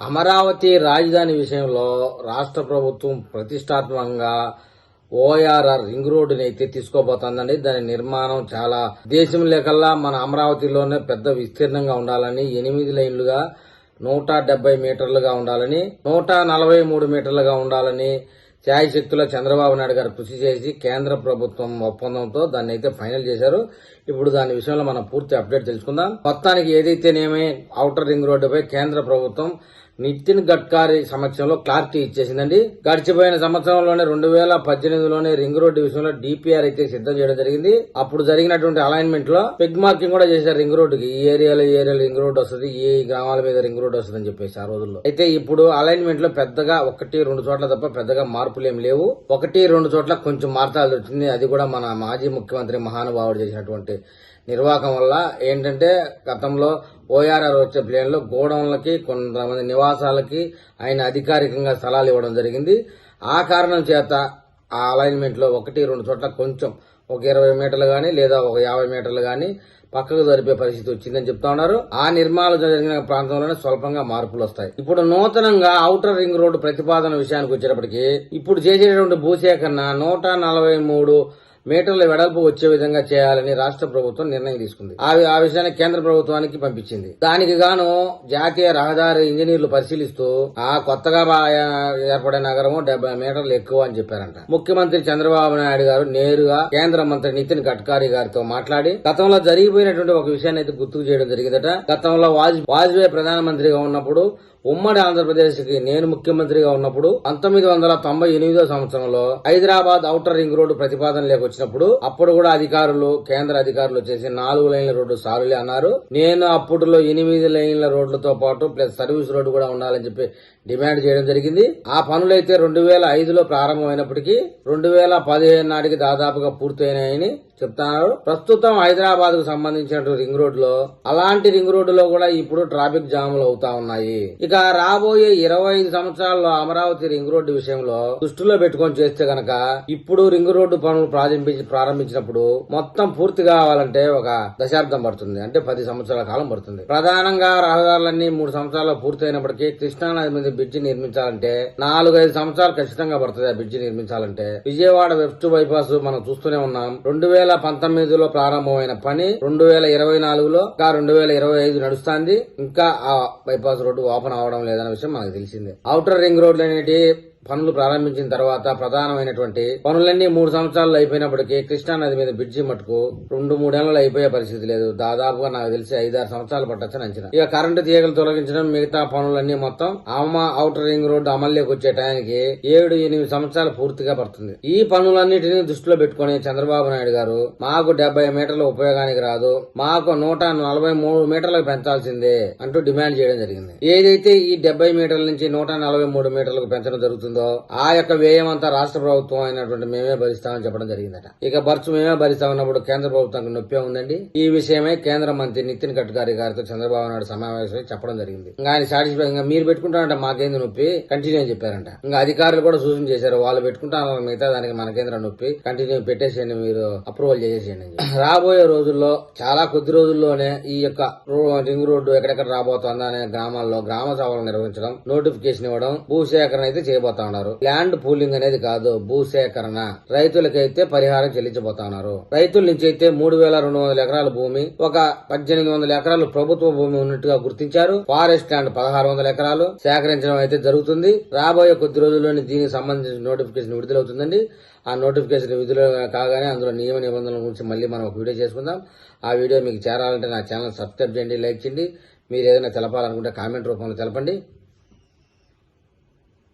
అమరావతి రాజధాని విషయంలో రాష్ట్ర ప్రభుత్వం ప్రతిష్టాత్మకంగా ఓఆర్ఆర్ రింగ్ రోడ్డుని అయితే తీసుకోబోతోందండి. దాని నిర్మాణం చాలా దేశం లేకల్లా మన అమరావతిలోనే పెద్ద విస్తీర్ణంగా ఉండాలని ఎనిమిది లైన్లుగా నూట డెబ్బై మీటర్లుగా ఉండాలని నూట నలభై మూడు మీటర్లుగా ఉండాలని ఛాయశక్తిలో చంద్రబాబు నాయుడు గారు కృషి చేసి కేంద్ర ప్రభుత్వం ఒప్పందంతో దాన్ని అయితే ఫైనల్ చేశారు. ఇప్పుడు దాని విషయంలో మనం పూర్తి అప్డేట్ తెలుసుకుందాం. మొత్తానికి ఏదైతేనేమి ఔటర్ రింగ్ రోడ్డుపై కేంద్ర ప్రభుత్వం నితిన్ గడ్కరీ సమక్షంలో క్లారిటీ ఇచ్చేసిందండి. గడిచిపోయిన సంవత్సరంలోనే రెండు వేల పద్దెనిమిదిలోనే రింగ్ రోడ్ డివిజన్లో డిపిఆర్ అయితే సిద్ధం చేయడం జరిగింది. అప్పుడు జరిగినటువంటి అలైన్మెంట్లో పెగ్ మార్కింగ్ కూడా చేశారు రింగ్ రోడ్డుకి. ఈ ఏరియాలో ఈ ఏరియాలో రింగ్ రోడ్ వస్తుంది ఈ గ్రామాల మీద రింగ్ రోడ్ వస్తుంది అని చెప్పేసి ఆ రోజుల్లో. అయితే ఇప్పుడు అలైన్మెంట్లో పెద్దగా ఒకటి రెండు చోట్ల తప్ప పెద్దగా మార్పులు ఏమి లేవు. ఒకటి రెండు చోట్ల కొంచెం మార్చాల్సి వచ్చింది. అది కూడా మన మాజీ ముఖ్యమంత్రి మహానుభావుడు చేసినటువంటి నిర్వాహకం వల్ల ఏంటంటే గతంలో ఓఆర్ఆర్ వచ్చే ప్లేన్లో గోడౌన్లకి కొంతమంది నివాసాలకి ఆయన అధికారికంగా స్థలాలు ఇవ్వడం జరిగింది. ఆ కారణం చేత ఆ అలైన్మెంట్లో ఒకటి రెండు చోట్ల కొంచెం ఒక ఇరవై మీటర్లు కానీ లేదా ఒక యాభై మీటర్లు కానీ పక్కకు జరిపే పరిస్థితి వచ్చిందని చెప్తా ఉన్నారు. ఆ నిర్మాణం జరిగిన ప్రాంతంలోనే స్వల్పంగా మార్పులు వస్తాయి. ఇప్పుడు నూతనంగా ఔటర్ రింగ్ రోడ్డు ప్రతిపాదన విషయానికి వచ్చేటప్పటికి ఇప్పుడు చేసేటువంటి భూసేకరణ నూట నలభై మూడు మీటర్ల వెడల్పు వచ్చే విధంగా చేయాలని రాష్ట్ర ప్రభుత్వం నిర్ణయం తీసుకుంది. ఆ ఆ విషయాన్ని కేంద్ర ప్రభుత్వానికి పంపించింది. దానికి గాను జాతీయ రహదారి ఇంజనీర్లు పరిశీలిస్తూ ఆ కొత్తగా ఏర్పడే నగరము డెబ్బై మీటర్లు ఎక్కువ అని చెప్పారంట. ముఖ్యమంత్రి చంద్రబాబు నాయుడు గారు నేరుగా కేంద్ర మంత్రి నితిన్ గడ్కరీ గారితో మాట్లాడి గతంలో జరిగిపోయినటువంటి ఒక విషయాన్ని అయితే గుర్తుకు చేయడం జరిగిందట. గతంలో వాజ్ వాజ్పేయి ప్రధానమంత్రిగా ఉన్నప్పుడు ఉమ్మడి ఆంధ్రప్రదేశ్కి నేను ముఖ్యమంత్రిగా ఉన్నప్పుడు పంతొమ్మిది వందల తొంభై ఎనిమిదో సంవత్సరంలో హైదరాబాద్ ఔటర్ రింగ్ రోడ్డు ప్రతిపాదనలోకి వచ్చినప్పుడు అప్పుడు కూడా అధికారులు కేంద్ర అధికారులు వచ్చేసి నాలుగు లైన్ల రోడ్డు సారులే అన్నారు. నేను అప్పట్లో ఎనిమిది లైన్ల రోడ్లతో పాటు ప్లస్ సర్వీస్ రోడ్డు కూడా ఉండాలని చెప్పి డిమాండ్ చేయడం జరిగింది. ఆ పనులైతే రెండు వేల ఐదులో ప్రారంభమైనప్పటికీ రెండు వేల పదిహేను నాటికి దాదాపుగా పూర్తయినాయని చెప్తున్నారు ప్రస్తుతం హైదరాబాద్కు సంబంధించిన రింగ్ రోడ్లో అలాంటి రింగ్ రోడ్డులో కూడా ఇప్పుడు ట్రాఫిక్ జాములు అవుతా ఉన్నాయి. ఇక రాబోయే ఇరవై ఐదు సంవత్సరాల్లో అమరావతి రింగ్ రోడ్డు విషయంలో దృష్టిలో పెట్టుకొని చేస్తే గనక ఇప్పుడు రింగ్ రోడ్డు పనులు ప్రారంభించి ప్రారంభించినప్పుడు మొత్తం పూర్తి కావాలంటే ఒక దశాబ్దం పడుతుంది. అంటే పది సంవత్సరాల కాలం పడుతుంది. ప్రధానంగా రహదారులన్నీ మూడు సంవత్సరాలు పూర్తయినప్పటికీ కృష్ణానది మీద బ్రిడ్జి నిర్మించాలంటే నాలుగైదు సంవత్సరాలు ఖచ్చితంగా పడుతుంది ఆ బ్రిడ్జి నిర్మించాలంటే. విజయవాడ వెస్ట్ బైపాస్ మనం చూస్తూనే ఉన్నాం. రెండు వేల వేల పంతొమ్మిదిలో ప్రారంభమైన పని రెండు వేల ఇరవై నాలుగులో ఇంకా రెండు వేల ఇరవై ఐదు నడుస్తుంది. ఇంకా ఆ బైపాస్ రోడ్డు ఓపెన్ అవడం లేదన్న విషయం మనకు తెలిసిందే. ఔటర్ రింగ్ రోడ్లు అనేటి పనులు ప్రారంభించిన తర్వాత ప్రధానమైనటువంటి పనులన్నీ మూడు సంవత్సరాలు అయిపోయినప్పటికీ కృష్ణా నది మీద బ్రిడ్జి మటుకు రెండు మూడేళ్ళలో అయిపోయే పరిస్థితి లేదు. దాదాపుగా నాకు తెలిసి ఐదారు సంవత్సరాలు పట్టచ్చని అంచనా. ఇక కరెంటు తీగలు తొలగించడం మిగతా పనులన్నీ మొత్తం అమ్మ ఔటర్ రింగ్ రోడ్డు అమల్లోకి వచ్చే టయానికి ఏడు ఎనిమిది సంవత్సరాలు పూర్తిగా పడుతుంది. ఈ పనులన్నిటిని దృష్టిలో పెట్టుకుని చంద్రబాబు నాయుడు గారు మాకు డెబ్బై మీటర్ల ఉపయోగానికి రాదు మాకు నూట నలభై మూడు మీటర్లకు పెంచాల్సిందే అంటూ డిమాండ్ చేయడం జరిగింది. ఏదైతే ఈ డెబ్బై మీటర్ల నుంచి నూట నలభై మూడు మీటర్లకు పెంచడం జరుగుతుంది ఆ యొక్క వ్యయం అంతా రాష్ట్ర ప్రభుత్వం అయినటువంటి మేమే భరిస్తామని చెప్పడం జరిగిందట. ఇక ఖర్చు మేమే భరిస్తామన్నప్పుడు కేంద్ర ప్రభుత్వానికి నొప్పే ఉందండి. ఈ విషయమై కేంద్ర మంత్రి నితిన్ గడ్కరీ గారితో చంద్రబాబు నాయుడు సమావేశమై చెప్పడం జరిగింది. ఇంకా ఆయన సాటిస్ఫై ఇంకా మీరు పెట్టుకుంటారంట మాకేంది నొప్పి? కంటిన్యూ అని చెప్పారంట. ఇంకా అధికారులు కూడా సూచన చేశారు వాళ్ళు పెట్టుకుంటారు మిగతా దానికి మనకేంద్ర నొప్పి కంటిన్యూ పెట్టేసేయండి మీరు అప్రూవల్ చేసేసేయండి రాబోయే రోజుల్లో చాలా కొద్ది రోజుల్లోనే ఈ యొక్క రింగ్ రోడ్డు ఎక్కడెక్కడ రాబోతుందా అనే గ్రామాల్లో గ్రామ సభలు నిర్వహించడం నోటిఫికేషన్ ఇవ్వడం భూసేకరణ అయితే చేయబోతాం ఉన్నారు ల్యాండ్ పూలింగ్ అనేది కాదు భూసేకరణ. రైతులకైతే పరిహారం చెల్లించబోతా ఉన్నారు రైతుల నుంచి అయితే మూడు వేల రెండు వందల ఎకరాల భూమి ఒక పద్దెనిమిది వందల ఎకరాలు ప్రభుత్వ భూమి ఉన్నట్టుగా గుర్తించారు. ఫారెస్ట్ ల్యాండ్ పదహారు వందల ఎకరాలు సేకరించడం అయితే జరుగుతుంది. రాబోయే కొద్ది రోజుల్లోనే దీనికి సంబంధించిన నోటిఫికేషన్ విడుదలవుతుందండి. ఆ నోటిఫికేషన్ విధులు కాగానే అందులో నియమ నిబంధనల గురించి మళ్ళీ మనం ఒక వీడియో చేసుకుందాం. ఆ వీడియో మీకు చేరాలంటే నా ఛానల్ సబ్స్క్రైబ్ చేయండి లైక్ చేయండి. మీరు ఏదైనా తెలపాలనుకుంటే కామెంట్ రూపంలో తెలపండి.